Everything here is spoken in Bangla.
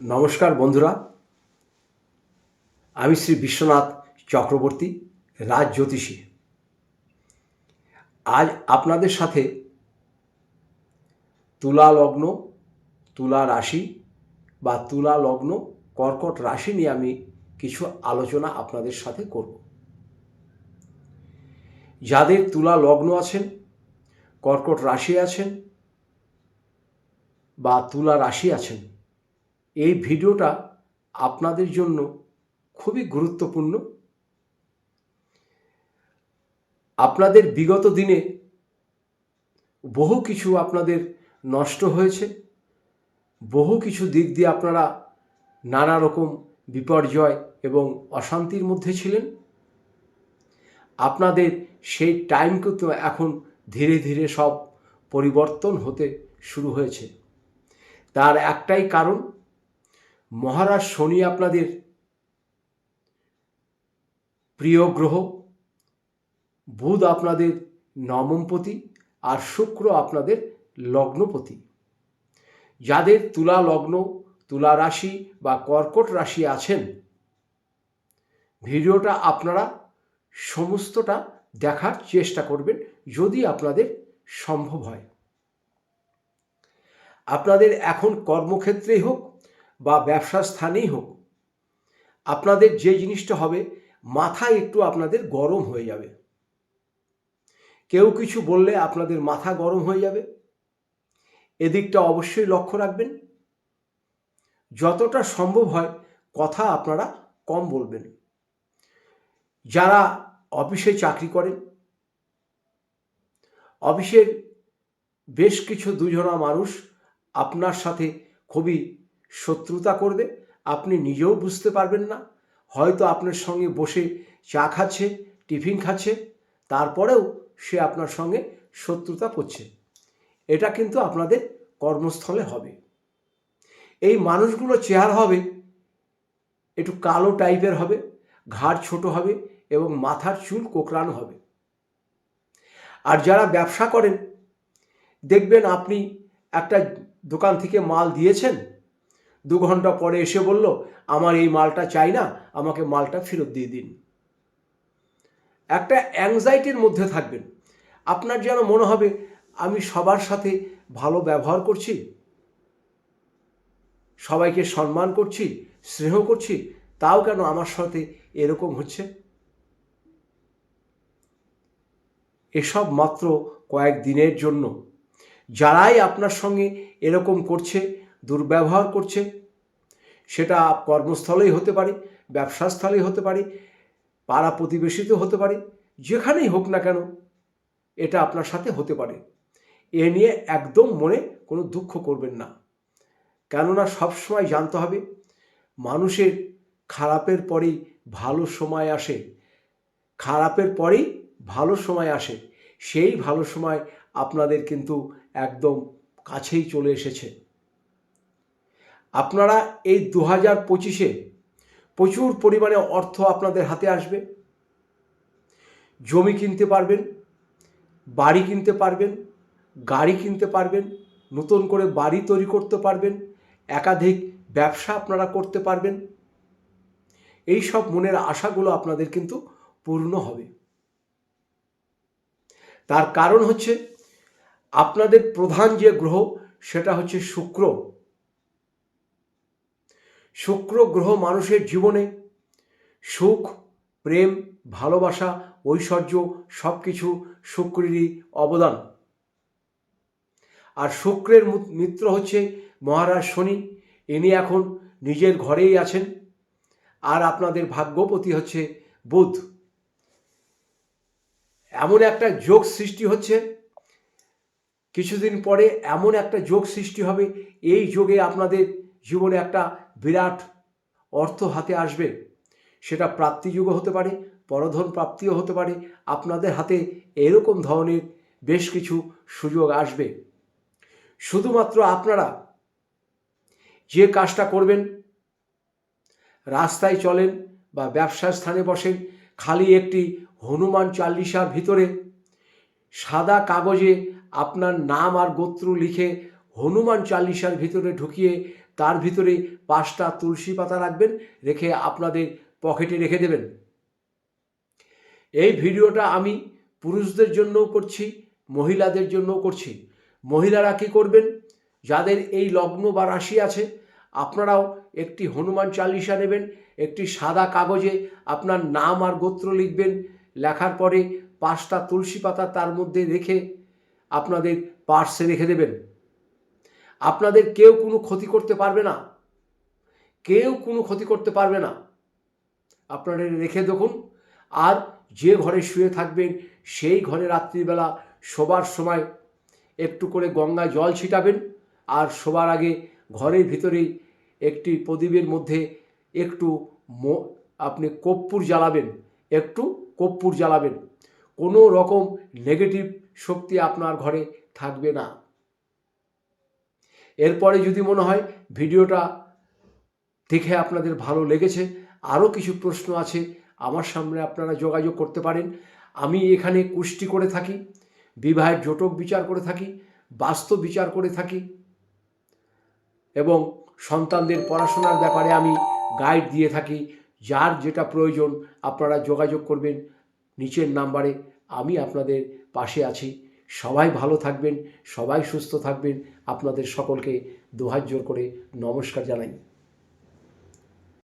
নমস্কার বন্ধুরা। আমি শ্রী বিশ্বনাথ চক্রবর্তী, রাজ জ্যোতিষী। আজ আপনাদের সাথে তুলা লগ্ন, তুলা রাশি বা তুলা লগ্ন, কর্কট রাশি নিয়ে আমি কিছু আলোচনা আপনাদের সাথে করব। যাদের তুলা লগ্ন আছেন, কর্কট রাশি আছেন বা তুলা রাশি আছেন এই ভিডিওটা আপনাদের জন্য খুবই গুরুত্বপূর্ণ। আপনাদের বিগত দিনে বহু কিছু আপনাদের নষ্ট হয়েছে। বহু কিছু দিক দিয়ে আপনারা নানা রকম বিপর্যয় এবং অশান্তির মধ্যে ছিলেন। আপনাদের সেই টাইম কিন্তু এখন ধীরে ধীরে সব পরিবর্তন হতে শুরু হয়েছে। তার একটাই কারণ মহারাজ শনি আপনাদের প্রিয় গ্রহ, বুধ আপনাদের নবমপতি আর শুক্র আপনাদের লগ্নপতি। যাদের তুলা লগ্ন, তুলা রাশি বা কর্কট রাশি আছেন, ভিডিওটা আপনারা সমস্তটা দেখার চেষ্টা করবেন যদি আপনাদের সম্ভব হয়। আপনাদের এখন কর্মক্ষেত্রেই হোক বা ব্যবসা স্থানেই হোক, আপনাদের যে জিনিসটা হবে মাথা একটু আপনাদের গরম হয়ে যাবে। কেউ কিছু বললে আপনাদের মাথা গরম হয়ে যাবে। এদিকটা অবশ্যই লক্ষ্য রাখবেন। যতটা সম্ভব হয় কথা আপনারা কম বলবেন। যারা অফিসে চাকরি করেন, অফিসের বেশ কিছু দুজনা মানুষ আপনার সাথে খুবই শত্রুতা করবে, আপনি নিজেও বুঝতে পারবেন না। হয়তো আপনার সঙ্গে বসে চা খাচ্ছে, টিফিন খাচ্ছে, তারপরেও সে আপনার সঙ্গে শত্রুতা করছে। এটা কিন্তু আপনাদের কর্মস্থলে হবে। এই মানুষগুলো চেহারা হবে, একটু কালো টাইপের হবে, ঘাড় ছোট হবে এবং মাথার চুল কোকড়ানো হবে। আর যারা ব্যবসা করেন, দেখবেন আপনি একটা দোকান থেকে মাল দিয়েছেন দু ঘণ্টা পরে এসে বলল, আমার এই মালটা চাই না, আমাকে মালটা ফেরত দিয়ে দিন। একটা অ্যাংজাইটির মধ্যে থাকবেন। আপনার যেন মনে হবে, আমি সবার সাথে ভালো ব্যবহার করছি, সবাইকে সম্মান করছি, স্নেহ করছি, তাও কেন আমার সাথে এরকম হচ্ছে? এসব মাত্র কয়েক দিনের জন্য। যারাই আপনার সঙ্গে এরকম করছে দুর্ব্যবহার করছে। সেটা কর্মস্থলেই হতে পারে, ব্যবসাস্থলেই হতে পারে, পাড়া প্রতিবেশীতে হতে পারে, যেখানেই হোক না কেন, এটা আপনার সাথে হতে পারে। এ নিয়ে একদম মনে কোনো দুঃখ করবেন না। কেননা সবসময় জানতে হবে, মানুষের খারাপের পরেই ভালো সময় আসে। খারাপের পরেই ভালো সময় আসে। সেই ভালো সময় আপনাদের কিন্তু একদম কাছেই চলে এসেছে। আপনারা এই দু হাজার পঁচিশে প্রচুর পরিমাণে অর্থ আপনাদের হাতে আসবে। জমি কিনতে পারবেন, বাড়ি কিনতে পারবেন, গাড়ি কিনতে পারবেন, নতুন করে বাড়ি তৈরি করতে পারবেন, একাধিক ব্যবসা আপনারা করতে পারবেন। এই সব মনের আশাগুলো আপনাদের কিন্তু পূর্ণ হবে। তার কারণ হচ্ছে, আপনাদের প্রধান যে গ্রহ সেটা হচ্ছে শুক্র। শুক্র গ্রহ মানুষের জীবনে। সুখ, প্রেম, ভালোবাসা, ঐশ্বর্য সব কিছু শুক্রেরই অবদান। আর শুক্রের মিত্র হচ্ছে মহারাজ শনি। ইনি এখন নিজের ঘরেই আছেন। আর আপনাদের ভাগ্যপতি হচ্ছে বুধ। এমন একটা যোগ সৃষ্টি হচ্ছে। কিছুদিন পরে এমন একটা যোগ সৃষ্টি হবে। এই যোগে আপনাদের জীবনে একটা বিরাট অর্থ হাতে আসবে। সেটা প্রাপ্তিযোগও হতে পারে, পরধন প্রাপ্তিও হতে পারে। আপনাদের হাতে এরকম ধরনের বেশ কিছু সুযোগ আসবে। শুধুমাত্র আপনারা যে কাজটা করবেন, রাস্তায় চলেন বা ব্যবসা স্থানে বসেন, খালি একটি হনুমান চাল্লিশার ভিতরে সাদা কাগজে আপনার নাম আর গোত্র লিখে হনুমান চাল্লিশার ভিতরে ঢুকিয়ে তার ভিতরে পাঁচটা তুলসী পাতা রাখবেন, রেখে আপনাদের পকেটে রেখে দেবেন। এই ভিডিওটা আমি পুরুষদের জন্যও করছি, মহিলাদের জন্যও করছি। মহিলারা কি করবেন? যাদের এই লগ্ন বা রাশি আছে, আপনারাও একটি হনুমান চালিসা নেবেন, একটি সাদা কাগজে আপনার নাম আর গোত্র লিখবেন, লেখার পরে পাঁচটা তুলসী পাতা তার মধ্যে রেখে আপনাদের পার্সে রেখে দেবেন। আপনাদের কেউ কোনো ক্ষতি করতে পারবে না। কেউ কোনো ক্ষতি করতে পারবে না। আপনারা রেখে দেখুন। আর যে ঘরে শুয়ে থাকবেন, সেই ঘরে রাত্রিবেলা শোবার সময় একটু করে গঙ্গায় জল ছিটাবেন আর শোবার আগে ঘরের ভিতরেই একটি প্রদীপের মধ্যে একটু আপনি কর্পূর জ্বালাবেন, একটু কর্পূর জ্বালাবেন। কোনো রকম নেগেটিভ শক্তি আপনার ঘরে থাকবে না। এরপরে যদি মনে হয় ভিডিওটা দেখে আপনাদের ভালো লেগেছে, আরও কিছু প্রশ্ন আছে, আমার সামনে আপনারা যোগাযোগ করতে পারেন। আমি এখানে কুষ্টি করে থাকি, বিবাহের জটক বিচার করে থাকি বাস্তব বিচার করে থাকি এবং সন্তানদের পড়াশোনার ব্যাপারে আমি গাইড দিয়ে থাকি। যার যেটা প্রয়োজন আপনারা যোগাযোগ করবেন নিচের নাম্বারে, আমি আপনাদের পাশে আছি। সবাই ভালো থাকবেন সবাই সুস্থ থাকবেন। আপনাদের সকলকে দুহাত জোর করে নমস্কার জানাই।